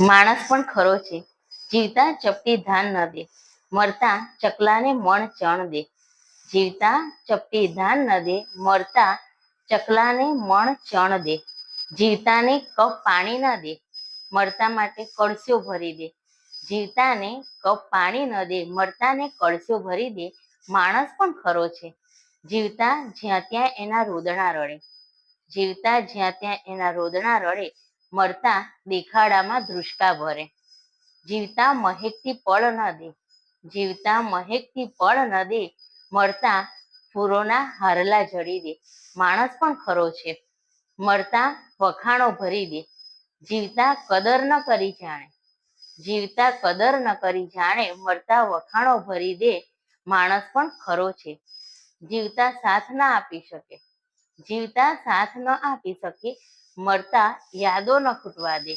માણસ પણ ખરો છે. જીવતા ચપટી ધાન ન દે. મરતા ચકલાને મણ ચણ દે. જીવતા ચપટી ધાન ન દે. મરતા ચકલાને મણ ચણ દે. જીવતાને કપ પાણી ન દે. મરતા માટે કળશો ભરી દે. જીવતાને કપ પાણી ન દે. મરતાને કળશો ભરી દે. માણસ પણ ખરો છે. જીવતા જ્યાં ત્યાં એના રોદણા રડે જીવતા જ્યાં ત્યાં એના રોદણા રડે મરતા દેખાડામાં ધ્રુસકા ભરે. જીવતા મહેકથી પળ ન દે. જીવતા મહેકથી પળ ન દે. મળતા ફૂરોના હારલા જડી દે. માણસ પણ ખરો છે. મળતા વખાણો ભરી દે. જીવતા કદર ન કરી જાણે. જીવતા કદર ન કરી જાણે મરતા વખાણો ભરી દે. માણસ પણ ખરો છે. જીવતા સાથ ના આપી શકે. જીવતા સાથ ન આપી શકે. મરતા યાદો ન ખૂટવા દે.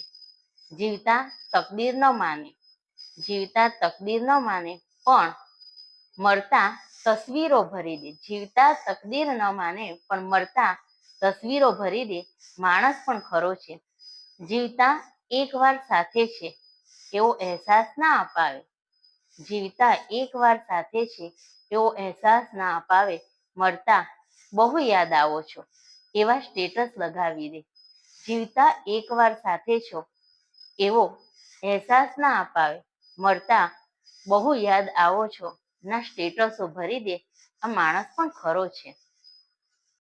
જીવતા તકદીર ન માને. જીવતા તકદીર ન માને, પણ મરતા તસવીરો ભરી દે. જીવતા તકદીર ન માને, પણ મરતા તસવીરો ભરી દે. માણસ પણ ખરો છે. જીવતા એકવાર સાથે છે. એવો અહેસાસ ના અપાવે. જીવતા એકવાર સાથે છે. એવો અહેસાસ ના અપાવે. મરતા બહુ યાદ આવો છો. એવા સ્ટેટસ લગાવી દે. જીવતા એકવાર સાથે છો. એવો અહેસાસ ના અપાવે. મળતા બહુ યાદ આવો છો. ના સ્ટેટસો ભરી દે. આ માણસ પણ ખરો છે.